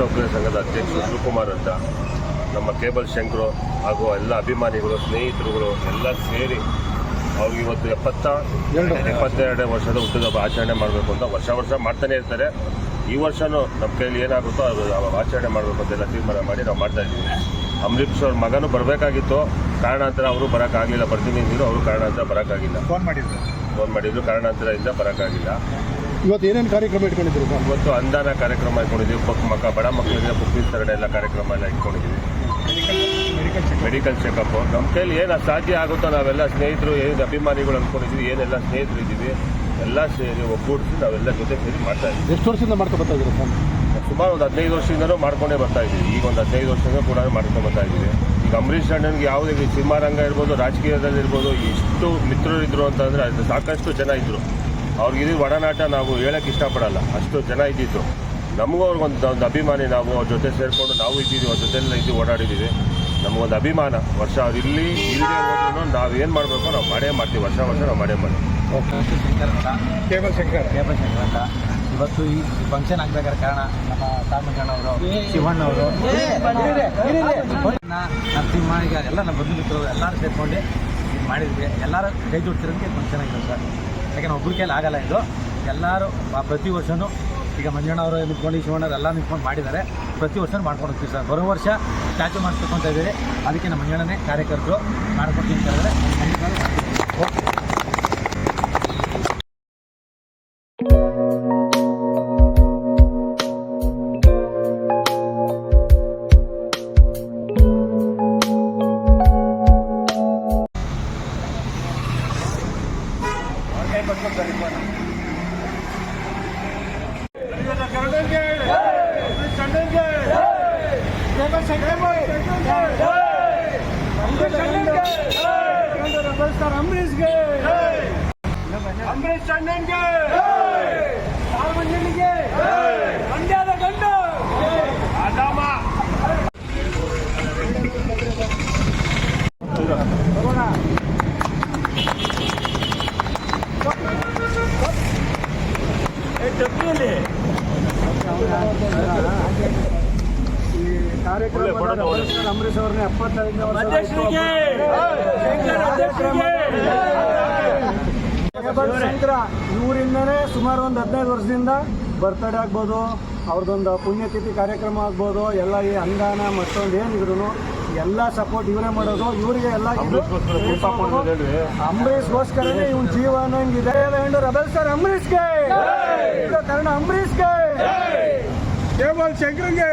ಶಿವಕುಮಾರ್ ಅಂತ ನಮ್ಮ ಕೇಬಲ್ ಶಂಕರು ಹಾಗೂ ಎಲ್ಲ ಅಭಿಮಾನಿಗಳು ಸ್ನೇಹಿತರುಗಳು ಎಲ್ಲ ಸೇರಿ ಅವ್ರಿಗೆ ಇವತ್ತು ಎಪ್ಪತ್ತ ಎಪ್ಪತ್ತೆರಡನೇ ವರ್ಷದ ಹುಟ್ಟುಹಬ್ಬ ಆಚರಣೆ ಮಾಡಬೇಕು ಅಂತ ವರ್ಷ ವರ್ಷ ಮಾಡ್ತಾನೆ ಇರ್ತಾರೆ. ಈ ವರ್ಷವೂ ನಮ್ಮ ಕೈಯಲ್ಲಿ ಏನಾಗುತ್ತೋ ಅದು ಆಚರಣೆ ಮಾಡಬೇಕು ಅಂತೆಲ್ಲ ತೀರ್ಮಾನ ಮಾಡಿ ನಾವು ಮಾಡ್ತಾ ಇದ್ದೀವಿ. ಅಮೃತ್ ಅವ್ರ ಮಗನೂ ಬರಬೇಕಾಗಿತ್ತು. ಕಾರಣಾಂತರ ಅವರು ಬರೋಕ್ಕಾಗಲಿಲ್ಲ ಬರ್ತೀನಿ ಅಂದಿದ್ರು ಅವರು ಕಾರಣಾಂತರ ಬರೋಕ್ಕಾಗಿಲ್ಲ. ಫೋನ್ ಮಾಡಿದ್ರು. ಫೋನ್ ಮಾಡಿದ್ರು ಕಾರಣಾಂತರ ಇಂದ ಬರೋಕ್ಕಾಗಿಲ್ಲ. ಇವತ್ತು ಏನೇನು ಕಾರ್ಯಕ್ರಮ ಇಟ್ಕೊಂಡಿದ್ರು ಸರ್? ಇವತ್ತು ಅನುದಾನ ಕಾರ್ಯಕ್ರಮ ಇಟ್ಕೊಂಡಿದ್ದೀವಿ ಪಕ್ಕ ಮಕ್ಕ ಬಡ ಮಕ್ಕಳಿಗೆ ಬುಕ್ ತರಡೆ ಎಲ್ಲ ಕಾರ್ಯಕ್ರಮ ಎಲ್ಲ ಇಟ್ಕೊಂಡಿದ್ದೀವಿ. ಮೆಡಿಕಲ್ ಚೆಕಪ್ ನಮ್ಮ ಕೈಲಿ ಏನು ಸಾಧ್ಯ ಆಗುತ್ತೋ ನಾವೆಲ್ಲ ಸ್ನೇಹಿತರು ಏನು ಅಭಿಮಾನಿಗಳು ಅಂದ್ಕೊಂಡಿದ್ದೀವಿ ಏನೆಲ್ಲ ಸ್ನೇಹಿತರು ಇದ್ದೀವಿ ಎಲ್ಲ ಸೇರಿ ಒಗ್ಗೂಡಿಸಿ ನಾವೆಲ್ಲ ಜೊತೆ ಸೇರಿ ಮಾಡ್ತಾ ಇದ್ದೀವಿ. ಎಷ್ಟು ವರ್ಷದಿಂದ ಮಾಡ್ಕೊಬರ್ತಾ ಇದ್ರು ಇದ್ದೀರಾ ಸರ್? ಸುಮಾರು ಒಂದು ಹದಿನೈದು ವರ್ಷದಿಂದಲೂ ಮಾಡ್ಕೊಂಡೇ ಬರ್ತಾ ಇದ್ದೀವಿ. ಈಗ ಒಂದು ಹದಿನೈದು ವರ್ಷದಿಂದ ಕೂಡ ಮಾಡ್ಕೊಂಡು ಬರ್ತಾ ಇದ್ದೀವಿ. ಈಗ ಅಂಬರೀಷ್ ಅಣ್ಣನಿಗೆ ಯಾವುದೇ ಈ ಸಿನಿಮಾ ರಂಗ ಇರ್ಬೋದು ರಾಜಕೀಯದಲ್ಲಿ ಇರ್ಬೋದು ಎಷ್ಟು ಮಿತ್ರರು ಇದ್ರು ಅಂತಂದರೆ ಅದು ಸಾಕಷ್ಟು ಜನ ಇದ್ದರು ಅವ್ರಿಗಿದ್ದು ಒಡನಾಟ ನಾವು ಹೇಳಕ್ಕೆ ಇಷ್ಟಪಡಲ್ಲ ಅಷ್ಟು ಜನ ಇದ್ದಿದ್ದು ನಮಗೂ ಅವ್ರಿಗೊಂದು ಒಂದು ಅಭಿಮಾನಿ ನಾವು ಅವ್ರ ಜೊತೆ ಸೇರಿಕೊಂಡು ನಾವು ಇದ್ದೀವಿ ಅವ್ರ ಜೊತೆಲ್ಲ ಇದ್ದು ಓಡಾಡಿದ್ದೀವಿ ನಮಗೊಂದು ಅಭಿಮಾನ ವರ್ಷ ಅವ್ರು ಇಲ್ಲಿ ಇಲ್ಲದೆ ಹೋದ್ರು ನಾವು ಏನು ಮಾಡಬೇಕು ನಾವು ಮಾಡೇ ಮಾಡ್ತೀವಿ ವರ್ಷ ವರ್ಷ ನಾವು ಮಾಡೇ ಮಾಡ್ತೀವಿ ಶಂಕರ್ ಅಂತ ಕೇಬಲ್ ಶಂಕರ್ ಕೇಬಲ್ ಶಂಕರ್ ಅಂತ ಇವತ್ತು ಈ ಫಂಕ್ಷನ್ ಆಗ್ಬೇಕಾದ್ರೆ ಕಾರಣ ನಮ್ಮ ತಾಮಣ್ಣವರು ಶಿವಣ್ಣವರು ನರಸಿಂಹ ಈಗ ಎಲ್ಲ ನಮ್ಮ ಬಂಧು ಮಿತ್ರರು ಎಲ್ಲರೂ ಸೇರ್ಕೊಂಡು ಮಾಡಿದ್ವಿ ಎಲ್ಲರೂ ಕೈ ಜೋಡ್ತಿರೋದಕ್ಕೆ ಫಂಕ್ಷನ್ ಆಗಿದೆ ಸರ್ ಯಾಕಂದ್ರೆ ಒಬ್ಬರ ಕೈಲಿ ಆಗಲ್ಲ ಇದು? ಎಲ್ಲರೂ ಪ್ರತಿ ವರ್ಷವೂ ಈಗ ಮಂಜಣ್ಣ ಅವರು ನಿಂತ್ಕೊಂಡು ಶಿವಣ್ಣವ್ರು ಎಲ್ಲ ನಿಂತ್ಕೊಂಡು ಮಾಡಿದ್ದಾರೆ. ಪ್ರತಿ ವರ್ಷ ಮಾಡ್ಕೊಂಡು ಹೋಗ್ತೀವಿ ಸರ್. ಬರೋ ವರ್ಷ ಸ್ಟ್ಯಾಚು ಮಾಡಿಸ್ಬೇಕು ಅಂತ ಇದ್ದೀವಿ. ಅದಕ್ಕೆ ನಮ್ಮ ಮಂಜಣ್ಣನೇ ಕಾರ್ಯಕರ್ತರು ಮಾಡ್ಕೊಡ್ತೀನಿ ಅಂತ ಹೇಳಿದ್ರೆ ಖಂಡಿತವಾಗ್ಲೂ ಅಂಬರೀಷ್ ಅಣ್ಣನ್ಗೆ ಸಾರ್ವಜನಿಗೆ ಮಂಡ್ಯದ ಗಂಡ ಅದಾಮ ಅಂಬರೀಷ್ ಅವ್ರನ್ನ ಎಪ್ಪತ್ತೈದನೇ ಅಧ್ಯಕ್ಷರಿಗೆ! ಶಂಕರ್ ಅಧ್ಯಕ್ಷರಿಗೆ! ಶಂಕರ ಇವರಿಂದನೇ ಸುಮಾರು ಒಂದು ಹದಿನೈದು ವರ್ಷದಿಂದ ಬರ್ತ್ಡೇ ಆಗ್ಬೋದು ಅವ್ರದ್ದೊಂದು ಪುಣ್ಯತಿಥಿ ಕಾರ್ಯಕ್ರಮ ಆಗ್ಬೋದು ಎಲ್ಲ ಈ ಅನುದಾನ ಮತ್ತೊಂದು ಏನಿದ್ರು ಎಲ್ಲ ಸಪೋರ್ಟ್ ಇವರೇ ಮಾಡೋದು ಇವರಿಗೆ ಎಲ್ಲ ಅಂಬರೀಷ್ಗೋಸ್ಕರನೇ ಇವನ್ ಜೀವನ ಇದೆ. ರಬಲ್ ಸರ್ ಅಂಬರೀಷ್ಗೆ! ಕನ್ನಡ ಅಂಬರೀಷ್ಗೆ! ಕೇವಲ್ ಶಂಕರಂಗೆ